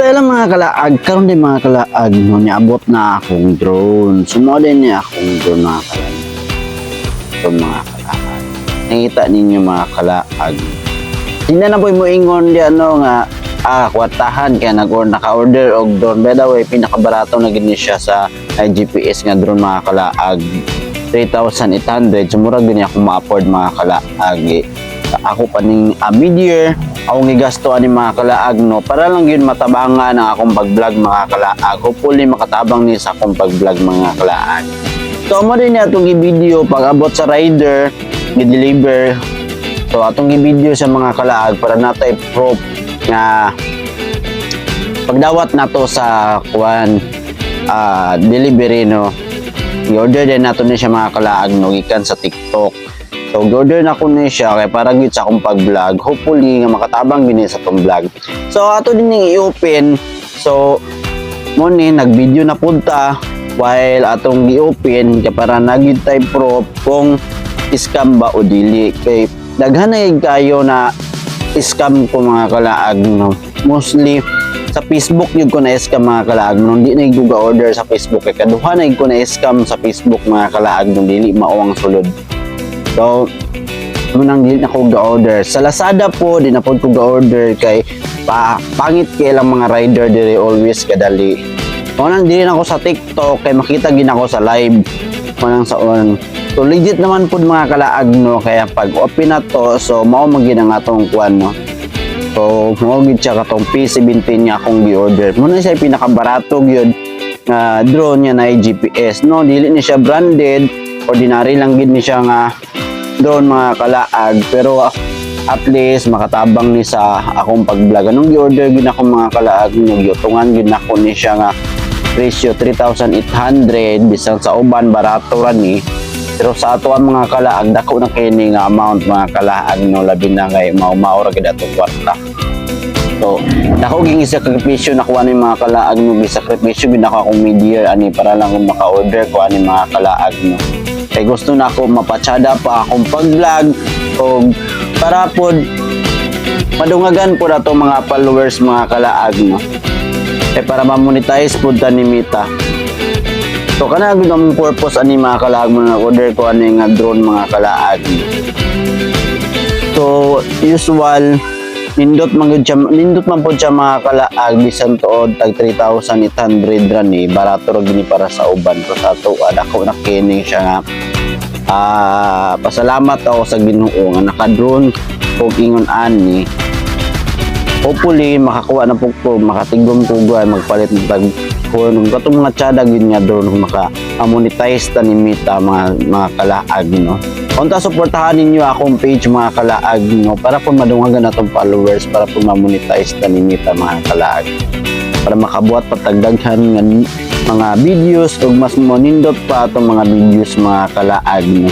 tayo mga kalaag, karon din mga kalaag, no, niabot na akong drone. Sumo din niya akong drone mga kalaag. Ito mga kalaag. Nakita ninyo mga kalaag. Hindi na po mo ingon di ano nga, ah, kwatahan kaya nag naka-order og drone. By the way, pinakabarato na gini siya sa ah, GPS nga drone mga kalaag. 3,800. Sumura gini ako ma-afford mga kalaag. Ako pa ning uh, mid-year, akong gigasto ani mga kalaag no para lang yun matabangan ang akong pag-vlog mga kalaag. Hopefully makatabang ni sa akong pag-vlog mga kalaag. So mo din atong i-video pag abot sa rider, i-deliver. So atong i-video sa mga kalaag para natay proof nga pagdawat nato sa kuan ah, delivery no i-order din nato ni siya mga kalaag no gikan sa TikTok so i-order na ko ni siya kay para gid sa akong pag-vlog. Hopefully nga makatabang gini sa tong vlog. So ato din ning i-open. So mo ni nag-video na punta while atong gi-open kay para nagid tay proof kung scam ba o dili. Kay daghan na kayo na scam ko mga kalaag no? Mostly sa Facebook yun ko na scam mga kalaag no? Hindi na yung order sa Facebook. Kay kaduha na yun ko na scam sa Facebook mga kalaag no? Dili mao ang sulod so munang dili na ko ga-order? Sa Lazada po di na po ko ga-order kay pa, pangit kay lang mga rider diri always kadali. Unang dili na ako sa TikTok kay makita gin ako sa live. Unang sa on. So legit naman po mga kalaag no? Kaya pag open na to so mao magin ang atong kuan no. So mao gid siya katong P17 niya akong gi-order. Mo na siya pinakabarato gyud nga drone niya na GPS no? Dili ni siya branded. Ordinary lang gid ni siya nga drone mga kalaag. Pero at least makatabang ni sa akong pag-vlog. Anong gi-order gid ako mga kalaag? No giutungan gid nako ni siya nga presyo 3,800 bisan sa uban barato ra ni. Pero sa ato ang mga kalaag dako na kini nga amount mga kalaag no? Labi na kay mao-mao ra gid atong kwarta so dako ging sakripisyo na kuha ni mga kalaag no? Gisakripisyo gid ako akong mid-year ani para lang maka-order ko ani mga kalaag no kay gusto na ako mapatsada pa akong pag-vlog o para pod madungagan po na to mga followers mga kalaag no eh para ma-monetize po ta ni Mita So kana gud ang purpose ani mga kalaag mo na order ko ani nga drone mga kalaag. So usual nindot man gud nindot man pod siya mga kalaag bisan tuod tag 3,800 ra ni. Barato ra gini para sa uban so sa ato adako na kini siya nga. Ah pasalamat ako sa Ginoo nga naka-drone og ingon ani. Hopefully makakuha na po ko makatigom ko magpalit ng tag kung katong mga tsada yun nga kung maka monetize ta ni Mita mga mga kalaag no Unta suportahan ninyo akong page mga kalaag no para po madungagan natong followers para po ma-monetize ta ni Mita mga kalaag. Para makabuhat patagdaghan nga mga videos ug mas monindot pa atong mga videos mga kalaag no.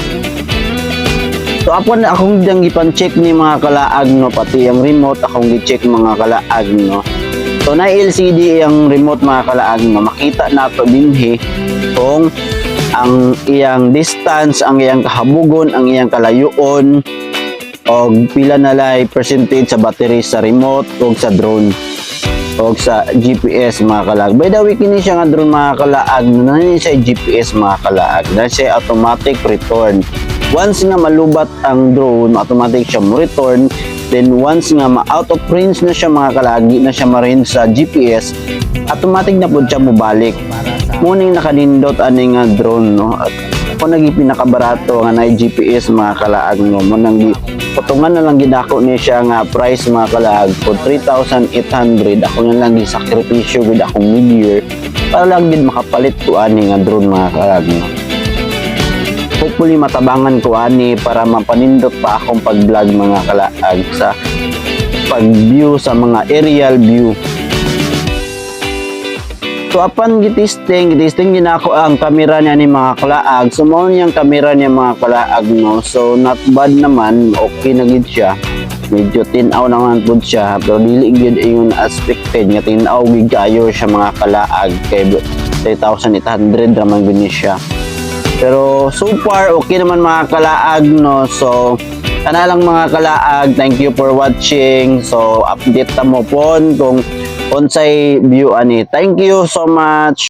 So ako na akong dang gipan-check ni mga kalaag no pati ang remote akong gi-check mga kalaag no. So na LCD ang remote mga kalaag no. Makita nato dinhi kung ang iyang distance, ang iyang kahabugon, ang iyang kalayoon og pila na lay percentage sa battery sa remote o sa drone o sa GPS mga kalaag. By the way, kini siya nga drone mga kalaag, nani siya GPS mga kalaag. Dahil siya automatic return. Once nga malubat ang drone, automatic siya mo return. Then once nga ma-out of range na siya mga kalagi na siya ma-range sa GPS, automatic na po siya mubalik. Muning nakanindot ani nga drone no. At ako nagi pinakabarato nga na GPS mga kalaag no. Mo nang gi potongan na lang gidako ni siya nga price mga kalaag for 3,800 ako na lang gisakripisyo gid akong mid-year para lang gid makapalit ko ani nga drone mga kalaag no hopefully matabangan ko ani para mapanindot pa akong pag-vlog mga kalaag sa pag-view sa mga aerial view. So apan gitisting, gitisting din ako ang kamera niya ni mga kalaag. So mao niyang kamera niya mga kalaag no. So not bad naman, okay na gid siya. Medyo tinaw naman po siya, pero dili gid ayun aspected nga tinaw gid kayo siya mga kalaag kay 3,800 raman gid siya. Pero so far, okay naman mga kalaag, no? So, kana lang mga kalaag, thank you for watching. So, update ta mo po kung unsay view ani. Thank you so much.